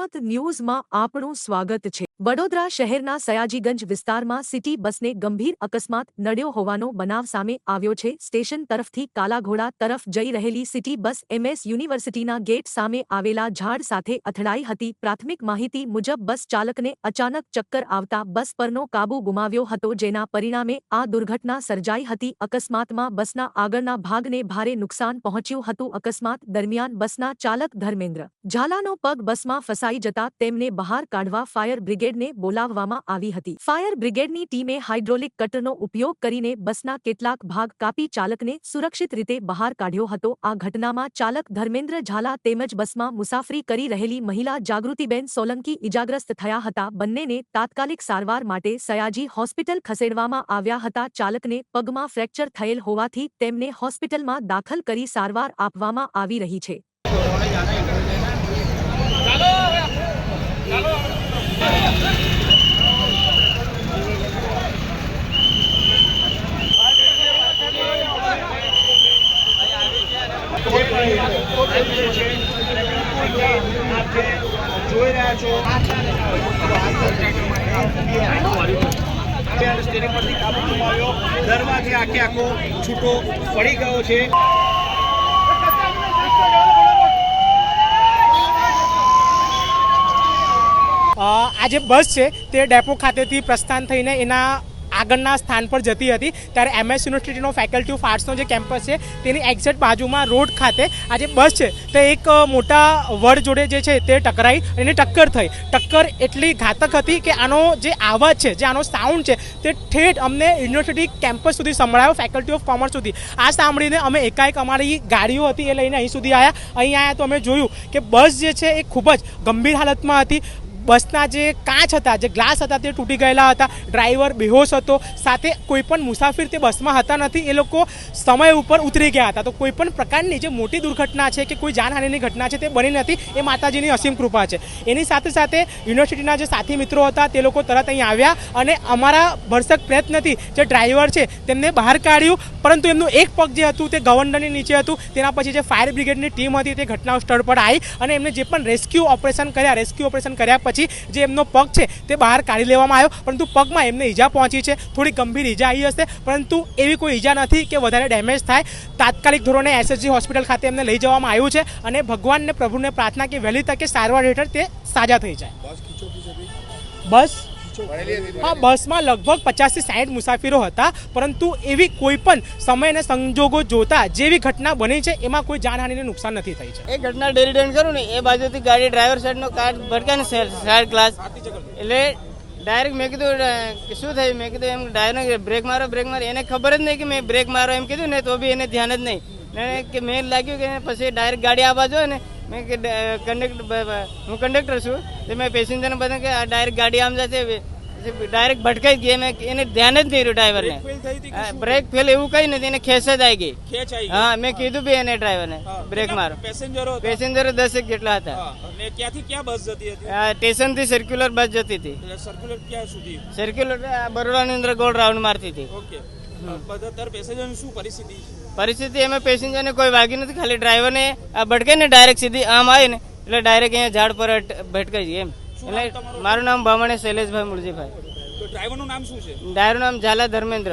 જનમત ન્યૂઝમાં આપણું સ્વાગત છે. વડોદરા શહેરના સયાજીગંજ વિસ્તારમાં સિટી બસને ગંભીર અકસ્માત નડ્યો હોવાનો બનાવ સામે આવ્યો છે. સ્ટેશન તરફથી કાલાઘોડા તરફ જઈ રહેલી સિટી બસ એમએસ યુનિવર્સિટીના ગેટ સામે આવેલા ઝાડ સાથે અથડાઈ હતી. પ્રાથમિક માહિતી મુજબ બસ ચાલકને અચાનક ચક્કર આવતા બસ પરનો કાબુ ગુમાવ્યો હતો, જેના પરિણામે આ દુર્ઘટના સર્જાઈ હતી. અકસ્માતમાં બસના આગળના ભાગને ભારે નુકસાન પહોંચ્યું હતું. અકસ્માત દરમિયાન બસના ચાલક ધર્મેન્દ્ર ઝાલાનો પગ બસમાં ફસાઈ જતા તેમને બહાર કાઢવા ફાયર બ્રિગેડને બોલાવવામાં આવી હતી. ફાયર બ્રિગેડની ટીમે હાઇડ્રોલિક કટરનો ઉપયોગ કરીને બસના કેટલાક ભાગ કાપી ચાલકને સુરક્ષિત રીતે બહાર કાઢ્યો હતો. આ ઘટનામાં ચાલક ધર્મેન્દ્ર ઝાલા તેમજ બસમાં મુસાફરી કરી રહેલી મહિલા જાગૃતિબેન સોલંકી ઇજાગ્રસ્ત થયા હતા. બંનેને તાત્કાલિક સારવાર માટે સયાજી હોસ્પિટલ ખસેડવામાં આવ્યા હતા. ચાલકને પગમાં ફ્રેક્ચર થયેલ હોવાથી તેમને હોસ્પિટલમાં દાખલ કરી સારવાર આપવામાં આવી રહી છે. જોઈ રહ્યા છો. સ્ટેરિંગ આખે આખો છૂટો પડી ગયો છે. આ જે બસ છે તે ડેપો ખાતેથી પ્રસ્થાન થઈને એના આગળના સ્થાન પર જતી હતી, ત્યારે એમએસ યુનિવર્સિટીનો ફેકલ્ટી ઓફ આર્ટ્સનો જે કેમ્પસ છે, તેની એક્ઝેક્ટ બાજુમાં રોડ ખાતે આ જે બસ છે, તે એક મોટા વડ જોડે જે છે, તે ટકરાઈ અને ટક્કર થઈ. ટક્કર એટલી ઘાતક હતી કે આનો જે આવાજ છે, જે આનો સાઉન્ડ છે, તે ઠેઠ અમને યુનિવર્સિટી કેમ્પસ સુધી સંભળાયો ફેકલ્ટી ઓફ કોમર્સ સુધી. આ સાંભળીને અમે એકાએક અમારી ગાડીઓ હતી એ લઈને અહીં સુધી આવ્યા અહીં આવ્યા તો અમે જોયું કે બસ જે છે, એ ખૂબ જ ગંભીર હાલતમાં હતી. બસના જે કાચ હતા, જે ગ્લાસ હતા, તે તૂટી ગયેલા હતા. ડ્રાઈવર બેહોશ હતો. સાથે કોઈ પણ મુસાફિર તે બસમાં હતા નથી. એ લોકો સમય ઉપર ઉતરી ગયા હતા. તો કોઈ પણ પ્રકારની જે મોટી દુર્ઘટના છે કે કોઈ જાનહાનિની ઘટના છે તે બની નથી, એ માતાજીની અસીમ કૃપા છે. એની સાથે સાથે યુનિવર્સિટીના જે સાથી મિત્રો હતા, તે લોકો તરત અહીં આવ્યા અને અમારા ભરસક પ્રયત્નથી જે ડ્રાઈવર છે તેમને બહાર કાઢ્યું. પરંતુ એમનું એક પગ જે હતું તે ગવર્નરની નીચે હતું. તેના પછી જે ફાયર બ્રિગેડની ટીમ હતી તે ઘટના સ્થળ પર આવી અને એમને જે પણ રેસ્ક્યુ ઓપરેશન કર્યા, રેસ્ક્યુ ઓપરેશન કર્યા પછી જે એમનો પગ છે તે બહાર કાઢી લેવામાં આવ્યો. પરંતુ પગમાં એમને ઈજા પહોંચી છે. થોડી ગંભીર ઈજા આવી હશે. પરંતુ એવી કોઈ ઈજા નથી કે વધારે ડેમેજ થાય. તાત્કાલિક ધોરણે એસએસજી હોસ્પિટલ ખાતે એમને લઈ જવામાં આવ્યું છે અને ભગવાનને પ્રભુને પ્રાર્થના કે વહેલી તકે સારવાર હેઠળ તે સાજા થઈ જાય. બસ હા, બસમાં લગભગ પચાસથી સાઠ મુસાફરો હતા, પરંતુ એવી કોઈ પણ સમય અને સંજોગો જોતા જેવી ઘટના બની છે, એમાં કોઈ જાનહાનિને નુકસાન નથી થઈ છે. એ ઘટના ડેરી ડેન કરું ને, એ બાજુથી ગાડી ડ્રાઈવર સાઈડનો કાર ભટકે ને સાઈડ ગ્લાસ એટલે ડાયરેક્ટ મેં કીધું શું થયું? મેં કીધું, એમ ડાયરેક્ટ બ્રેક મારો બ્રેક મારો. એને ખબર જ નહીં કે મેં બ્રેક મારો એમ કીધું ને, તો બી એને ધ્યાન જ નહીં. કે મેં લાગ્યું કે પછી ડાયરેક્ટ ગાડી આવવા જોઈએ ને મેં કે કંડક્ટર હું કંડક્ટર છું. તો મેં પેસેન્જરને બધા કે આ ડાયરેક્ટ ગાડી આમ જશે ડાયરેક્ટ ભટકાઈ ગઈ મેં એને ધ્યાન જ નહીં રહ્યું ડ્રાઈવરને બ્રેક ફેલ એવું કઈ નથી એને ખેંચ જ આવી ગઈ. હા મેં કીધું બી એને ડ્રાઈવરને બ્રેક મારો. પેસેન્જરો પેસેન્જરો દસેક જેટલા હતા. ક્યાંથી ક્યાં બસ જતી હતી? સ્ટેશન સ્ટેશનથી સર્ક્યુલર બસ જતી હતી. સર્ક્યુલર ક્યાં સુધી? સર્ક્યુલર બરોડાની અંદર ગોળ રાઉન્ડ મારતી હતી. ઓકે. બધા પેસેન્જરની શું પરિસ્થિતિ છે? પરિસ્થિતિ એમાં પેસેન્જરને કોઈ વાગી નથી. ખાલી ડ્રાઈવરને આ ભટકાઈને ડાયરેક્ટ સીધી આમ આવીને એટલે ડાયરેક્ટ અહીંયા ઝાડ પર ભટકાઈ જઈએ એમ. એટલે મારું નામ ભામણે શૈલેષભાઈ મુળજીભાઈ ડ્રાઈવરનું નામ શું છે? ડ્રાઈવરનું નામ ઝાલા ધર્મેન્દ્ર.